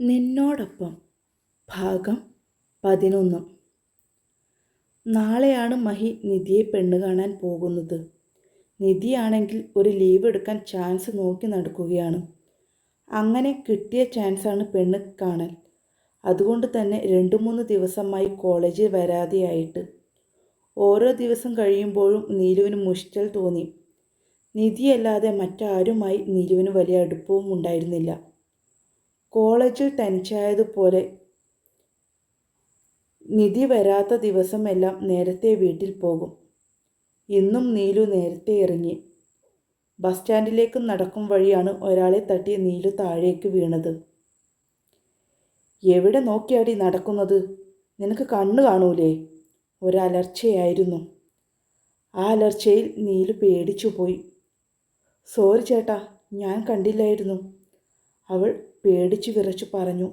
നിന്നോടൊപ്പം. ഭാഗം പതിനൊന്ന്. നാളെയാണ് മഹി നിധിയെ പെണ്ണ് കാണാൻ പോകുന്നത്. നിധിയാണെങ്കിൽ ഒരു ലീവ് എടുക്കാൻ ചാൻസ് നോക്കി നടക്കുകയാണ്. അങ്ങനെ കിട്ടിയ ചാൻസാണ് പെണ്ണ് കാണൽ. അതുകൊണ്ട് തന്നെ രണ്ട് മൂന്ന് ദിവസമായി കോളേജിൽ വരാതെയായിട്ട്. ഓരോ ദിവസം കഴിയുമ്പോഴും നീലുവിന് മുഷ്ടൽ തോന്നി. നിധിയല്ലാതെ മറ്റാരുമായി നീലുവിന് വലിയ അടുപ്പവും ഉണ്ടായിരുന്നില്ല. കോളേജിൽ തനിച്ചായതുപോലെ നിധി വരാത്ത ദിവസമെല്ലാം നേരത്തെ വീട്ടിൽ പോകും. ഇന്നും നീലു നേരത്തെ ഇറങ്ങി. ബസ് സ്റ്റാൻഡിലേക്ക് നടക്കും വഴിയാണ് ഒരാളെ തട്ടി നീലു താഴേക്ക് വീണത്. എവിടെ നോക്കിയാടി നടക്കുന്നത്? നിനക്ക് കണ്ണു കാണൂലേ? ഒരലർച്ചയായിരുന്നു ആ അലർച്ചയിൽ നീലു പേടിച്ചു പോയി സോറി ചേട്ടാ ഞാൻ കണ്ടില്ലായിരുന്നു. അവൾ പേടിച്ചു വിറച്ചു പറഞ്ഞു.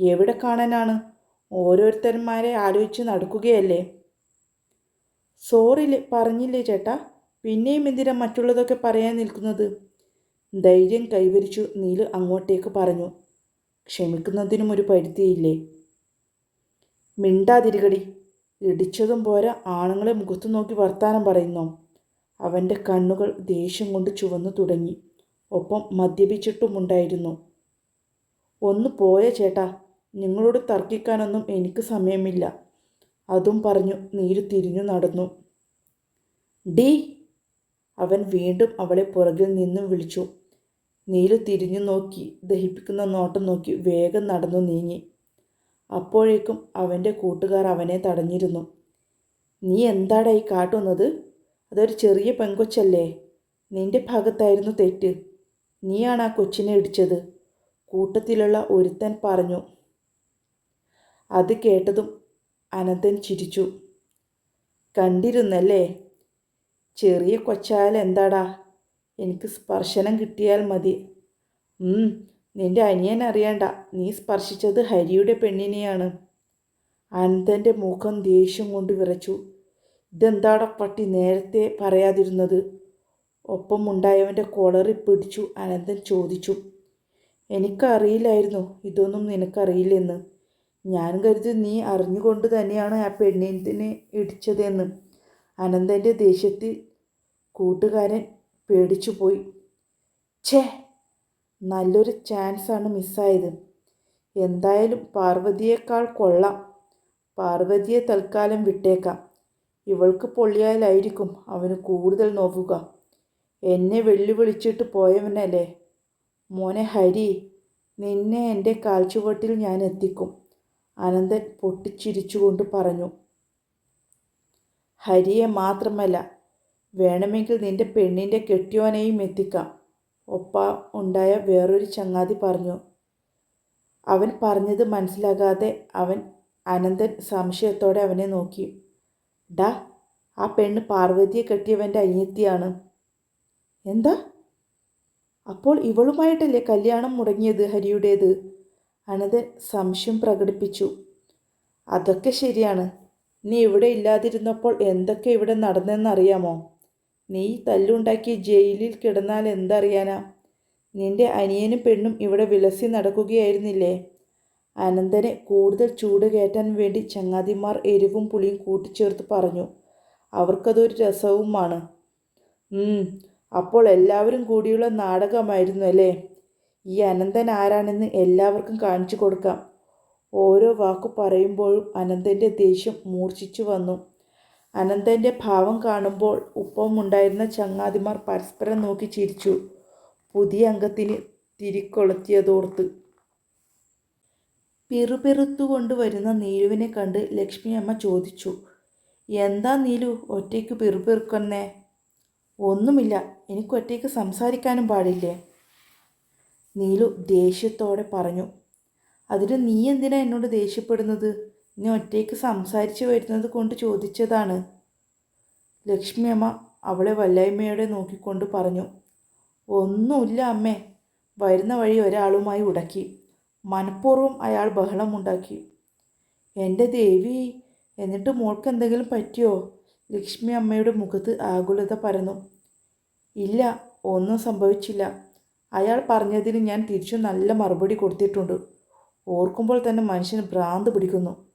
എവിടെ കാണാനാണ്? ഓരോരുത്തന്മാരെ ആലോചിച്ച് നടക്കുകയല്ലേ? സോറി പറഞ്ഞില്ലേ ചേട്ടാ. പിന്നെയും എന്തിനാ മറ്റുള്ളതൊക്കെ പറയാൻ നിൽക്കുന്നത്? ധൈര്യം കൈവരിച്ചു നീൽ അങ്ങോട്ടേക്ക് പറഞ്ഞു. ക്ഷമിക്കുന്നതിനും ഒരു പരിധിയില്ലേ? മിണ്ടാതിരികടി. ഇടിച്ചതും പോരാ ആണുങ്ങളെ മുഖത്തു നോക്കി വർത്താനം പറയുന്നു? അവന്റെ കണ്ണുകൾ ദേഷ്യം കൊണ്ട് ചുവന്നു തുടങ്ങി. ഒപ്പം മദ്യപിച്ചിട്ടുമുണ്ടായിരുന്നു. ഒന്ന് പോയ ചേട്ടാ. നിങ്ങളോട് തർക്കിക്കാനൊന്നും എനിക്ക് സമയമില്ല. അതും പറഞ്ഞു നീര് തിരിഞ്ഞു നടന്നു. ഡി അവൻ വീണ്ടും അവളെ പുറകിൽ നിന്നും വിളിച്ചു. നീലു തിരിഞ്ഞു നോക്കി ദഹിപ്പിക്കുന്ന നോട്ടം നോക്കി വേഗം നടന്നു നീങ്ങി. അപ്പോഴേക്കും അവന്റെ കൂട്ടുകാർ അവനെ തടഞ്ഞിരുന്നു. നീ എന്താടാ ഈ കാട്ടുന്നത് അതൊരു ചെറിയ പെങ്കൊച്ചല്ലേ? നിന്റെ ഭാഗത്തായിരുന്നു തെറ്റ്. നീയാണ് ആ കൊച്ചിനെ ഇടിച്ചത്. കൂട്ടത്തിലുള്ള ഒരുത്തൻ പറഞ്ഞു. അത് കേട്ടതും അനന്തൻ ചിരിച്ചു. കണ്ടിരുന്നല്ലേ? ചെറിയ കൊച്ചായാൽ എന്താടാ? എനിക്ക് സ്പർശനം കിട്ടിയാൽ മതി. നിന്റെ അനിയൻ അറിയണ്ട. നീ സ്പർശിച്ചത് ഹരിയുടെ പെണ്ണിനെയാണ്. അനന്തന്റെ മുഖം ദേഷ്യം കൊണ്ട് വിറച്ചു. ഇതെന്താടാ പട്ടി നേരത്തെ പറയാതിരുന്നത്? ഒപ്പമുണ്ടായവന്റെ കോളറി പിടിച്ചു അനന്തൻ ചോദിച്ചു. എനിക്കറിയില്ലായിരുന്നു. ഇതൊന്നും നിനക്കറിയില്ലെന്ന്. ഞാൻ കരുതി നീ അറിഞ്ഞുകൊണ്ട് തന്നെയാണ് ആ പെണ്ണിനെ ഇടിച്ചതെന്ന്. അനന്തന്റെ ദേഷ്യത്തിൽ കൂട്ടുകാരൻ പേടിച്ചു പോയി ഛേ നല്ലൊരു ചാൻസാണ് മിസ്സായത്. എന്തായാലും പാർവതിയേക്കാൾ കൊള്ളാം. പാർവതിയെ തൽക്കാലം വിട്ടേക്കാം. ഇവൾക്ക് പൊള്ളിയാലായിരിക്കും അവന് കൂടുതൽ നോക്കുക എന്നെ വെല്ലുവിളിച്ചിട്ട് പോയവനല്ലേ? മോനെ ഹരി നിന്നെ എന്റെ കാൽച്ചുവട്ടിൽ ഞാൻ എത്തിക്കും. അനന്തൻ പൊട്ടിച്ചിരിച്ചുകൊണ്ട് പറഞ്ഞു. ഹരിയെ മാത്രമല്ല വേണമെങ്കിൽ നിന്റെ പെണ്ണിന്റെ കെട്ടിയോനെയും എത്തിക്കാം. ഒപ്പ ഉണ്ടായ വേറൊരു ചങ്ങാതി പറഞ്ഞു. അവൻ പറഞ്ഞത് മനസ്സിലാകാതെ അവൻ അനന്തൻ സംശയത്തോടെ അവനെ നോക്കി. ഡാ ആ പെണ്ണ് പാർവതിയെ കെട്ടിയവന്റെ അനിയത്തിയാണ്. എന്താ? അപ്പോൾ ഇവളുമായിട്ടല്ലേ കല്യാണം മുടങ്ങിയത് ഹരിയുടേത്? അനത് സംശയം പ്രകടിപ്പിച്ചു. അതൊക്കെ ശരിയാണ്. നീ ഇവിടെ ഇല്ലാതിരുന്നപ്പോൾ എന്തൊക്കെ ഇവിടെ നടന്നെന്നറിയാമോ? നീ തല്ലുണ്ടാക്കി ജയിലിൽ കിടന്നാൽ എന്തറിയാനാ? നിന്റെ അനിയനും പെണ്ണും ഇവിടെ വിലസി നടക്കുകയായിരുന്നില്ലേ? അനന്തനെ കൂടുതൽ ചൂട് കയറ്റാൻ വേണ്ടി ചങ്ങാതിമാർ എരിവും പുളിയും കൂട്ടിച്ചേർത്ത് പറഞ്ഞു. അവർക്കതൊരു രസവുമാണ്. അപ്പോൾ എല്ലാവരും കൂടിയുള്ള നാടകമായിരുന്നു അല്ലേ? ഈ അനന്തൻ ആരാണെന്ന് എല്ലാവർക്കും കാണിച്ചു കൊടുക്കാം. ഓരോ വാക്കു പറയുമ്പോഴും അനന്തന്റെ ദേഷ്യം മൂർച്ഛിച്ചു വന്നു. അനന്തന്റെ ഭാവം കാണുമ്പോൾ ഉണ്ടായിരുന്ന ചങ്ങാതിമാർ പരസ്പരം നോക്കി ചിരിച്ചു. പുതിയ അംഗത്തിന് തിരിക്കൊളുത്തിയതോർത്ത്. പിറുപിറുത്തുകൊണ്ട് വരുന്ന നീലുവിനെ കണ്ട് ലക്ഷ്മി അമ്മ ചോദിച്ചു എന്താ നീലു ഒറ്റയ്ക്ക് പിറുപിറുക്കുന്നേ? ഒന്നുമില്ല. എനിക്ക് ഒറ്റയ്ക്ക് സംസാരിക്കാനും പാടില്ലേ? നീലു ദേഷ്യത്തോടെ പറഞ്ഞു. അതിന് നീ എന്തിനാ എന്നോട് ദേഷ്യപ്പെടുന്നത്? നീ ഒറ്റയ്ക്ക് സംസാരിച്ചു വരുന്നത് കൊണ്ട് ചോദിച്ചതാണ്. ലക്ഷ്മിയമ്മ അവളെ വല്ലായ്മയോടെ നോക്കിക്കൊണ്ട് പറഞ്ഞു. ഒന്നുമില്ല അമ്മേ. വരുന്ന വഴി ഒരാളുമായി ഉടക്കി. മനഃപൂർവം അയാൾ ബഹളമുണ്ടാക്കി എന്റെ ദേവി എന്നിട്ട് മോൾക്ക് എന്തെങ്കിലും പറ്റിയോ? ലക്ഷ്മി അമ്മയുടെ മുഖത്ത് ആകുലത പരന്നു. ഇല്ല ഒന്നും സംഭവിച്ചില്ല. അയാൾ പറഞ്ഞതിന് ഞാൻ തിരിച്ചു നല്ല മറുപടി കൊടുത്തിട്ടുണ്ട്. ഓർക്കുമ്പോൾ തന്നെ മനുഷ്യന് ഭ്രാന്ത് പിടിക്കുന്നു.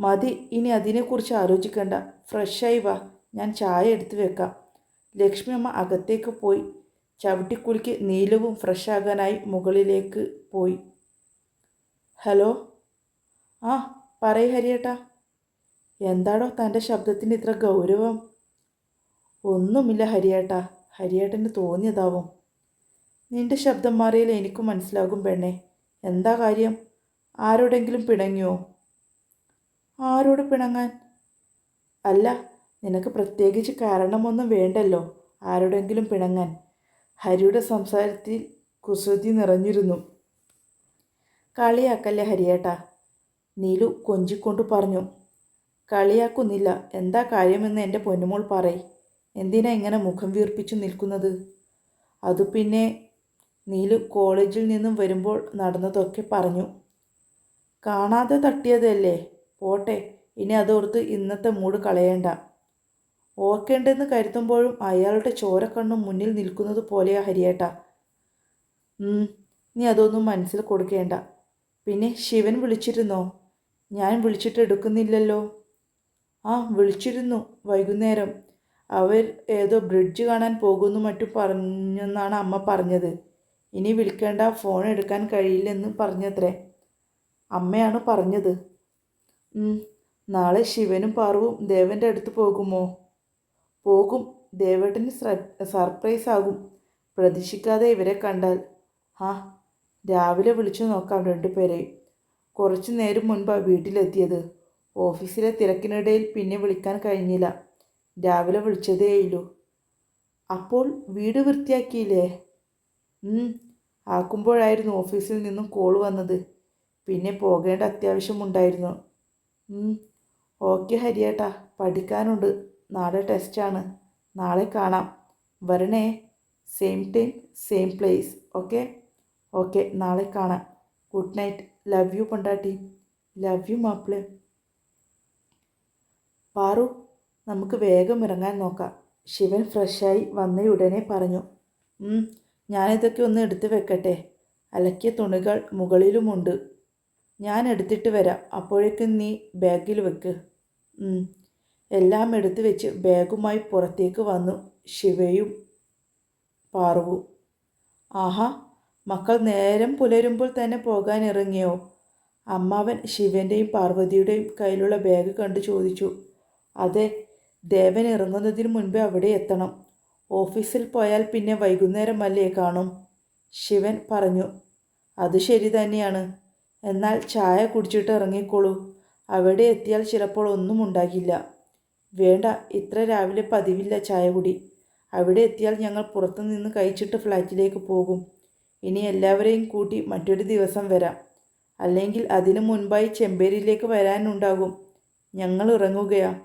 മതി ഇനി അതിനെക്കുറിച്ച് ആലോചിക്കേണ്ട. ഫ്രഷായി വാ ഞാൻ ചായ എടുത്തു വെക്കാം. ലക്ഷ്മി അമ്മ അകത്തേക്ക് പോയി. ചവിട്ടിക്കുളിക്ക് നീലവും ഫ്രഷാകാനായി മുകളിലേക്ക് പോയി. ഹലോ ആ പറയ ഹരിയേട്ടാ. എന്താടോ തന്റെ ശബ്ദത്തിന് ഇത്ര ഗൗരവം? ഒന്നുമില്ല ഹരിയേട്ടാ. ഹരിയേട്ടന് തോന്നിയതാവും. നിന്റെ ശബ്ദം മാറിയാൽ എനിക്കും മനസ്സിലാകും പെണ്ണെ. എന്താ കാര്യം? ആരോടെങ്കിലും പിണങ്ങിയോ? ആരോട് പിണങ്ങാൻ? അല്ല നിനക്ക് പ്രത്യേകിച്ച് കാരണമൊന്നും വേണ്ടല്ലോ ആരോടെങ്കിലും പിണങ്ങാൻ. ഹരിയുടെ സംസാരത്തിൽ കുസൃതി നിറഞ്ഞിരുന്നു. കളിയാക്കല്ലേ ഹരിയേട്ടാ? നീലു കൊഞ്ചിക്കൊണ്ട് പറഞ്ഞു. കളിയാക്കുന്നില്ല. എന്താ കാര്യമെന്ന് എന്റെ പൊന്നുമോൾ പറയ്. എന്തിനാ ഇങ്ങനെ മുഖം വീർപ്പിച്ചു നിൽക്കുന്നത്? അത് പിന്നെ നീലു കോളേജിൽ നിന്നും വരുമ്പോൾ നടന്നതൊക്കെ പറഞ്ഞു. കാണാതെ തട്ടിയതല്ലേ? പോട്ടെ ഇനി അതോർത്ത് ഇന്നത്തെ മൂട് കളയേണ്ട. ഓക്കേണ്ടെന്ന് കരുതുമ്പോഴും അയാളുടെ ചോരക്കണ്ണും മുന്നിൽ നിൽക്കുന്നത് പോലെയാ ഹരിയേട്ട. നീ അതൊന്നും മനസ്സിൽ കൊടുക്കേണ്ട. പിന്നെ ശിവൻ വിളിച്ചിരുന്നോ? ഞാൻ വിളിച്ചിട്ട് എടുക്കുന്നില്ലല്ലോ. ആ വിളിച്ചിരുന്നു വൈകുന്നേരം. അവർ ഏതോ ബ്രിഡ്ജ് കാണാൻ പോകുന്നു മറ്റും പറഞ്ഞെന്നാണ് അമ്മ പറഞ്ഞത്. ഇനി വിളിക്കേണ്ട ഫോൺ എടുക്കാൻ കഴിയില്ലെന്ന് പറഞ്ഞത്രേ. അമ്മയാണ് പറഞ്ഞത്. നാളെ ശിവനും പാർവും ദേവന്റെ അടുത്ത് പോകുമോ? പോകും. ദേവേട്ടന് സർപ്രൈസ് ആകും. പ്രതീക്ഷിക്കാതെ ഇവരെ കണ്ടാൽ. ആ രാവിലെ വിളിച്ചു നോക്കാം രണ്ടുപേരെയും കുറച്ചു നേരം മുൻപാണ് വീട്ടിലെത്തിയത്. ഓഫീസിലെ തിരക്കിനിടയിൽ പിന്നെ വിളിക്കാൻ കഴിഞ്ഞില്ല. രാവിലെ വിളിച്ചതേയുള്ളൂ അപ്പോൾ വീട് വൃത്തിയാക്കിയില്ലേ? ആക്കുമ്പോഴായിരുന്നു ഓഫീസിൽ നിന്നും കോൾ വന്നത്. പിന്നെ പോകേണ്ട അത്യാവശ്യമുണ്ടായിരുന്നു ഓക്കെ ഹരിയേട്ടാ പഠിക്കാനുണ്ട്. നാളെ ടെസ്റ്റാണ് നാളെ കാണാം. വരണേ. Same time same place okay okay നാളെ കാണാം. ഗുഡ് നൈറ്റ് ലവ് യു പൊണ്ടാട്ടി. ലവ് യു മാപ്പിളെ. പാറു നമുക്ക് വേഗം ഇറങ്ങാൻ നോക്കാം. ശിവൻ ഫ്രഷായി വന്നയുടനെ പറഞ്ഞു "ഉം, ഞാനിതൊക്കെ ഒന്ന് എടുത്ത് വെക്കട്ടെ. അലക്കിയ തുണികൾ മുകളിലുമുണ്ട്. ഞാൻ എടുത്തിട്ട് വരാം. അപ്പോഴേക്കും നീ ബാഗിൽ വെക്ക്. എല്ലാം എടുത്തു വെച്ച് ബാഗുമായി പുറത്തേക്ക് വന്നു ശിവയും പാർവും ആഹാ മക്കൾ നേരം പുലരുമ്പോൾ തന്നെ പോകാൻ ഇറങ്ങിയോ? അമ്മാവൻ ശിവന്റെയും പാർവതിയുടെയും കയ്യിലുള്ള ബാഗ് കണ്ടു ചോദിച്ചു. അതെ ദേവൻ ഇറങ്ങുന്നതിന് മുൻപ് അവിടെ എത്തണം. ഓഫീസിൽ പോയാൽ പിന്നെ വൈകുന്നേരം അല്ലേ കാണും ശിവൻ പറഞ്ഞു. അത് ശരി തന്നെയാണ്. എന്നാൽ ചായ കുടിച്ചിട്ട് ഇറങ്ങിക്കോളൂ. അവിടെ എത്തിയാൽ ചിലപ്പോൾ ഒന്നും ഉണ്ടാകില്ല. വേണ്ട ഇത്ര രാവിലെ പതിവില്ല ചായ കുടി. അവിടെ എത്തിയാൽ ഞങ്ങൾ പുറത്തു നിന്ന് കഴിച്ചിട്ട് ഫ്ലാറ്റിലേക്ക് പോകും. ഇനി എല്ലാവരെയും കൂട്ടി മറ്റൊരു ദിവസം വരാം. അല്ലെങ്കിൽ അതിനു മുൻപായി ചെമ്പേരിയിലേക്ക് വരാനുണ്ടാകും. ഞങ്ങൾ ഇറങ്ങുകയാ.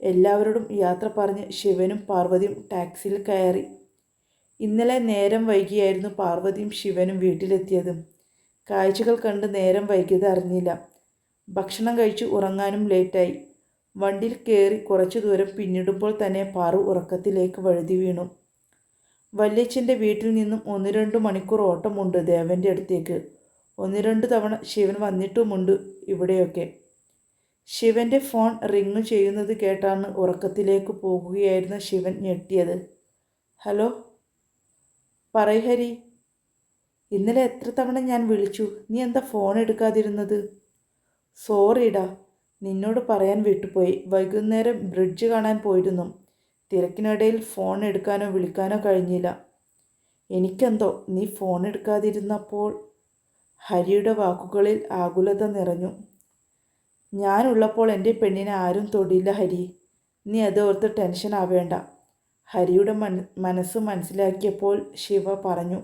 എല്ലാവരോടും യാത്ര പറഞ്ഞ് ശിവനും പാർവതിയും ടാക്സിയിൽ കയറി. ഇന്നലെ നേരം വൈകിയായിരുന്നു പാർവതിയും ശിവനും വീട്ടിലെത്തിയതും. കാഴ്ചകൾ കണ്ട് നേരം വൈകിയത് അറിഞ്ഞില്ല. ഭക്ഷണം കഴിച്ച് ഉറങ്ങാനും ലേറ്റായി. വണ്ടിയിൽ കയറി കുറച്ചു ദൂരം പിന്നിടുമ്പോൾ തന്നെ പാറു ഉറക്കത്തിലേക്ക് വഴുതി വീണു. വല്യച്ഛന്റെ വീട്ടിൽ നിന്നും ഒന്ന് രണ്ട് മണിക്കൂർ ഓട്ടമുണ്ട് ദേവന്റെ അടുത്തേക്ക്. ഒന്ന് രണ്ട് തവണ ശിവൻ വന്നിട്ടുമുണ്ട് ഇവിടെയൊക്കെ. ശിവന്റെ ഫോൺ റിങ് ചെയ്യുന്നത് കേട്ടാണ് ഉറക്കത്തിലേക്ക് പോകുകയായിരുന്ന ശിവൻ ഞെട്ടിയത്. ഹലോ പറയ് ഹരി. ഇന്നലെ എത്ര തവണ ഞാൻ വിളിച്ചു? നീ എന്താ ഫോൺ എടുക്കാതിരുന്നത്? സോറിടാ നിന്നോട് പറയാൻ വിട്ടുപോയി. വൈകുന്നേരം ബ്രിഡ്ജ് കാണാൻ പോയിരുന്നു. തിരക്കിനിടയിൽ ഫോൺ എടുക്കാനോ വിളിക്കാനോ കഴിഞ്ഞില്ല. എനിക്കെന്തോ നീ ഫോൺ എടുക്കാതിരുന്നപ്പോൾ? ഹരിയുടെ വാക്കുകളിൽ ആകുലത നിറഞ്ഞു. ഞാനുള്ളപ്പോൾ എന്റെ പെണ്ണിനെ ആരും തൊടില്ല ഹരി. നീ അതോർത്ത് ടെൻഷൻ ആവേണ്ട. ഹരിയുടെ മന മനസ്സ് മനസ്സിലാക്കിയപ്പോൾ ശിവ പറഞ്ഞു.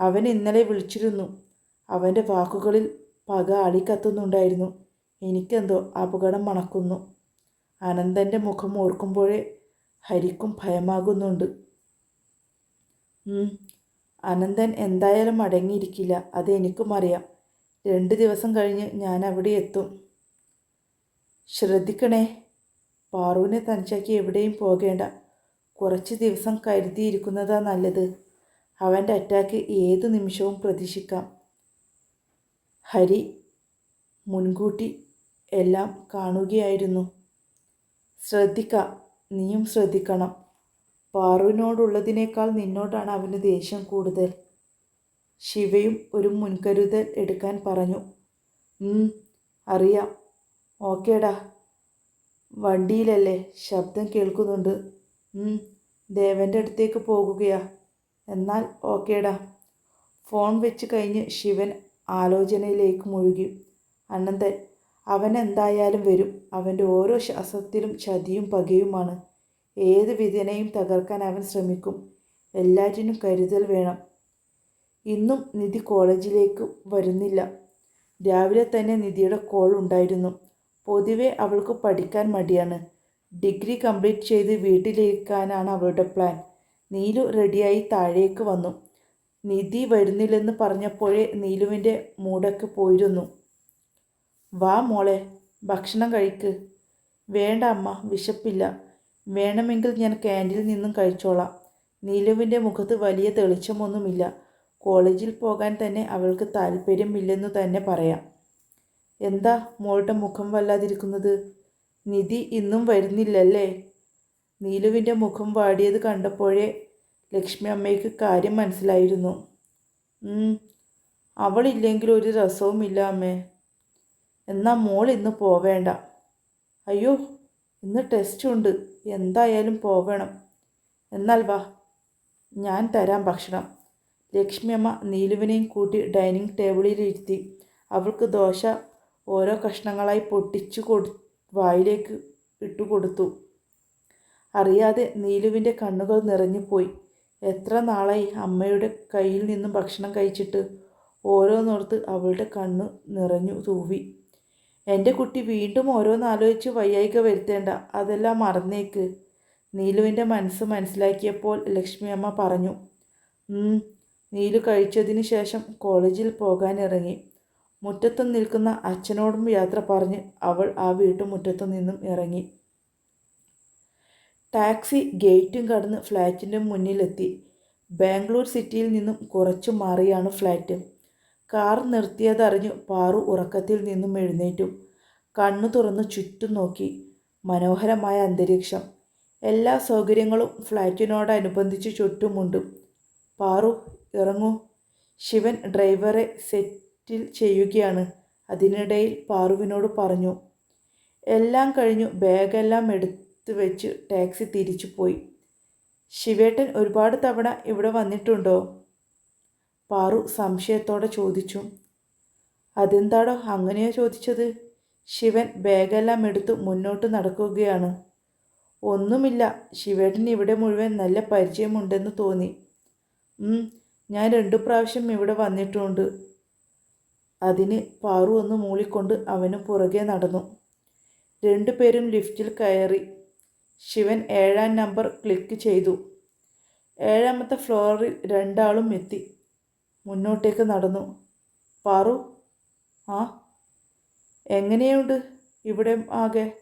അവൻ ഇന്നലെ വിളിച്ചിരുന്നു. അവന്റെ വാക്കുകളിൽ പക അളിക്കത്തുന്നുണ്ടായിരുന്നു എനിക്കെന്തോ അപകടം മണക്കുന്നു. അനന്തന്റെ മുഖം ഓർക്കുമ്പോഴേ ഹരിക്കും ഭയമാകുന്നുണ്ട്. അനന്തൻ എന്തായാലും അടങ്ങിയിരിക്കില്ല അത് എനിക്കും അറിയാം. രണ്ട് ദിവസം കഴിഞ്ഞ് ഞാൻ അവിടെ എത്തും. ശ്രദ്ധിക്കണേ പാറുവിനെ തനിച്ചാക്കി എവിടെയും പോകേണ്ട. കുറച്ച് ദിവസം കരുതിയിരിക്കുന്നതാ നല്ലത്. അവന്റെ അറ്റാക്ക് ഏത് നിമിഷവും പ്രതീക്ഷിക്കാം. ഹരി മുൻകൂട്ടി എല്ലാം കാണുകയായിരുന്നു. ശ്രദ്ധിക്ക നീയും ശ്രദ്ധിക്കണം. പാറുവിനോടുള്ളതിനേക്കാൾ നിന്നോടാണ് അവന് ദേഷ്യം കൂടുതൽ. ശിവയും ഒരു മുൻകരുതൽ എടുക്കാൻ പറഞ്ഞു. അറിയാം. ഓക്കേടാ. വണ്ടിയിലല്ലേ ശബ്ദം കേൾക്കുന്നുണ്ട്. ദേവന്റെ അടുത്തേക്ക് പോകുകയാ. എന്നാൽ ഓക്കേടാ. ഫോൺ വെച്ച് കഴിഞ്ഞ് ശിവൻ ആലോചനയിലേക്ക് മുഴുകി. അനന്തൻ അവൻ എന്തായാലും വരും. അവന്റെ ഓരോ ശ്വാസത്തിലും ചതിയും പകയുമാണ്. ഏത് വിധനയും തകർക്കാൻ അവൻ ശ്രമിക്കും. എല്ലാറ്റിനും കരുതൽ വേണം. ഇന്നും നിധി കോളേജിലേക്ക് വരുന്നില്ല. രാവിലെ തന്നെ നിധിയുടെ കോൾ ഉണ്ടായിരുന്നു. പൊതുവെ അവൾക്ക് പഠിക്കാൻ മടിയാണ്. ഡിഗ്രി കംപ്ലീറ്റ് ചെയ്ത് വീട്ടിലിരിക്കാനാണ് അവളുടെ പ്ലാൻ. നീലു റെഡിയായി താഴേക്ക് വന്നു. നിധി വരുന്നില്ലെന്ന് പറഞ്ഞപ്പോഴേ നീലുവിന്റെ മൂടൊക്കെ പോയിരുന്നു. വാ മോളെ ഭക്ഷണം കഴിക്ക്. വേണ്ട അമ്മ വിശപ്പില്ല. വേണമെങ്കിൽ ഞാൻ ക്യാന്റീനിൽ നിന്നും കഴിച്ചോളാം. നീലുവിന്റെ മുഖത്ത് വലിയ തെളിച്ചമൊന്നുമില്ല. കോളേജിൽ പോകാൻ തന്നെ അവൾക്ക് താല്പര്യമില്ലെന്നു തന്നെ പറയാം. എന്താ മോളുടെ മുഖം വല്ലാതിരിക്കുന്നത്? നിധി ഇന്നും വരുന്നില്ലല്ലേ? നീലുവിന്റെ മുഖം വാടിയത് കണ്ടപ്പോഴേ ലക്ഷ്മി അമ്മയ്ക്ക് കാര്യം മനസ്സിലായിരുന്നു. അവളില്ലെങ്കിൽ ഒരു രസവുമില്ല അമ്മേ. എന്നാൽ മോൾ ഇന്ന് പോവേണ്ട. അയ്യോ ഇന്ന് ടെസ്റ്റ് ഉണ്ട്. എന്തായാലും പോകണം എന്നാൽ വാ ഞാൻ തരാം ഭക്ഷണം. ലക്ഷ്മിയമ്മ നീലുവിനെയും കൂട്ടി ഡൈനിങ് ടേബിളിൽ ഇരുത്തി അവൾക്ക് ദോശ ഓരോ കഷ്ണങ്ങളായി പൊട്ടിച്ചു കൊടു വായിലേക്ക് ഇട്ടുകൊടുത്തു അറിയാതെ നീലുവിന്റെ കണ്ണുകൾ നിറഞ്ഞുപോയി എത്ര നാളായി അമ്മയുടെ കയ്യിൽ നിന്നും ഭക്ഷണം കഴിച്ചിട്ട് ഓരോന്നോർത്ത് അവളുടെ കണ്ണ് നിറഞ്ഞു തൂവി. എന്റെ കുട്ടി വീണ്ടും ഓരോന്നാലോചിച്ച് വയ്യായിക വരുത്തേണ്ട അതെല്ലാം മറന്നേക്ക്. നീലുവിന്റെ മനസ്സ് മനസ്സിലാക്കിയപ്പോൾ ലക്ഷ്മിയമ്മ പറഞ്ഞു. നീലു കഴിച്ചതിന് ശേഷം കോളേജിൽ പോകാനിറങ്ങി. മുറ്റത്തു നിൽക്കുന്ന അച്ഛനോടും യാത്ര പറഞ്ഞ് അവൾ ആ വീട്ടുമുറ്റത്തു നിന്നും ഇറങ്ങി. ടാക്സി ഗേറ്റും കടന്ന് ഫ്ലാറ്റിന്റെ മുന്നിലെത്തി. ബാംഗ്ലൂർ സിറ്റിയിൽ നിന്നും കുറച്ചു മാറിയാണ് ഫ്ലാറ്റ് കാർ നിർത്തിയതറിഞ്ഞു പാറു ഉറക്കത്തിൽ നിന്നും എഴുന്നേറ്റു. കണ്ണു തുറന്ന് ചുറ്റും നോക്കി. മനോഹരമായ അന്തരീക്ഷം. എല്ലാ സൗകര്യങ്ങളും ഫ്ലാറ്റിനോടനുബന്ധിച്ച് ചുറ്റുമുണ്ട്. പാറു ഇറങ്ങൂ. ശിവൻ ഡ്രൈവറെ സെറ്റിൽ ചെയ്യുകയാണ്. അതിനിടയിൽ പാറുവിനോട് പറഞ്ഞു എല്ലാം കഴിഞ്ഞു. ബാഗെല്ലാം എടുത്തു വെച്ച് ടാക്സി തിരിച്ചു പോയി. ശിവേട്ടൻ ഒരുപാട് തവണ ഇവിടെ വന്നിട്ടുണ്ടോ? പാറു സംശയത്തോടെ ചോദിച്ചു. അതെന്താടോ? അങ്ങനെയോ ചോദിച്ചത്. ശിവൻ ബാഗെല്ലാം എടുത്തു മുന്നോട്ട് നടക്കുകയാണ്. ഒന്നുമില്ല. ശിവേട്ടൻ ഇവിടെ മുഴുവൻ നല്ല പരിചയമുണ്ടെന്ന് തോന്നി. ഞാൻ രണ്ടു പ്രാവശ്യം ഇവിടെ വന്നിട്ടുണ്ട്. അതിന് പാറു ഒന്ന് മൂളിക്കൊണ്ട് അവന് പുറകെ നടന്നു. രണ്ടുപേരും ലിഫ്റ്റിൽ കയറി. ശിവൻ ഏഴാം നമ്പർ ക്ലിക്ക് ചെയ്തു. ഏഴാമത്തെ ഫ്ലോറിൽ രണ്ടാളും എത്തി. മുന്നോട്ടേക്ക് നടന്നു. പാറു ആ എങ്ങനെയുണ്ട്? ഇവിടെ ആകെ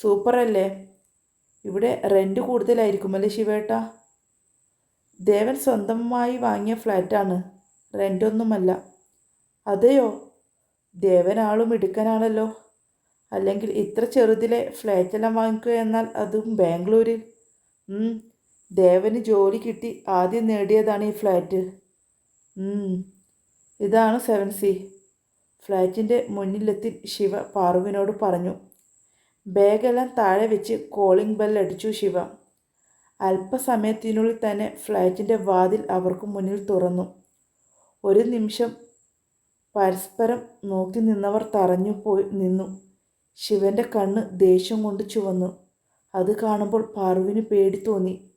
സൂപ്പറല്ലേ? ഇവിടെ റെന്റ് കൂടുതലായിരിക്കുമല്ലേ ശിവേട്ട? ദേവൻ സ്വന്തമായി വാങ്ങിയ ഫ്ലാറ്റാണ്. റെന്റൊന്നുമല്ല അതെയോ? ദേവൻ ആളും ഇടുക്കനാണല്ലോ അല്ലെങ്കിൽ ഇത്ര ചെറുതിലെ ഫ്ലാറ്റെല്ലാം വാങ്ങിക്കുക എന്നാൽ അതും ബാംഗ്ലൂരിൽ. ദേവന് ജോലി കിട്ടി ആദ്യം നേടിയതാണ് ഈ ഫ്ലാറ്റ്. ഇതാണ് സെവൻ സി. ഫ്ലാറ്റിന്റെ മുന്നിലെത്തി ശിവ പാർവിനോട് പറഞ്ഞു. ബാഗെല്ലാം താഴെ വെച്ച് കോളിംഗ് ബെൽ അടിച്ചു ശിവ. അല്പസമയത്തിനുള്ളിൽ തന്നെ ഫ്ലാറ്റിന്റെ വാതിൽ അവർക്ക് മുന്നിൽ തുറന്നു. ഒരു നിമിഷം പരസ്പരം നോക്കി നിന്നവർ തറഞ്ഞു പോയി നിന്നു. ശിവന്റെ കണ്ണ് ദേഷ്യം കൊണ്ട് ചുവന്നു. അത് കാണുമ്പോൾ പാർവിന് പേടി തോന്നി.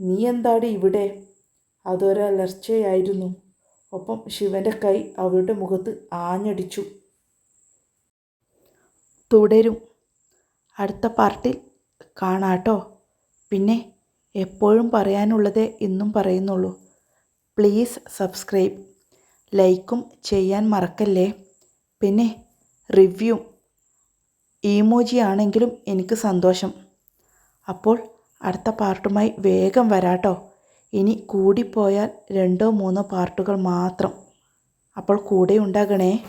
നീ എന്താടി ഇവിടെ? അതൊരലർച്ചയായിരുന്നു. ഒപ്പം ശിവന്റെ കൈ അവളുടെ മുഖത്ത് ആഞ്ഞടിച്ചു. തുടരും. അടുത്ത പാർട്ടിൽ കാണാട്ടോ. പിന്നെ എപ്പോഴും പറയാനുള്ളത് ഇന്നും പറയുന്നുള്ളൂ. Please subscribe. ലൈക്കും ചെയ്യാൻ മറക്കല്ലേ? പിന്നെ റിവ്യൂ. ഈമോജി ആണെങ്കിലും എനിക്ക് സന്തോഷം. അപ്പോൾ അടുത്ത പാർട്ടുമായി വേഗം വരാട്ടോ. ഇനി കൂടിപ്പോയാൽ രണ്ടോ മൂന്നോ പാർട്ടുകൾ മാത്രം. അപ്പോൾ കൂടെ ഉണ്ടാകണേ.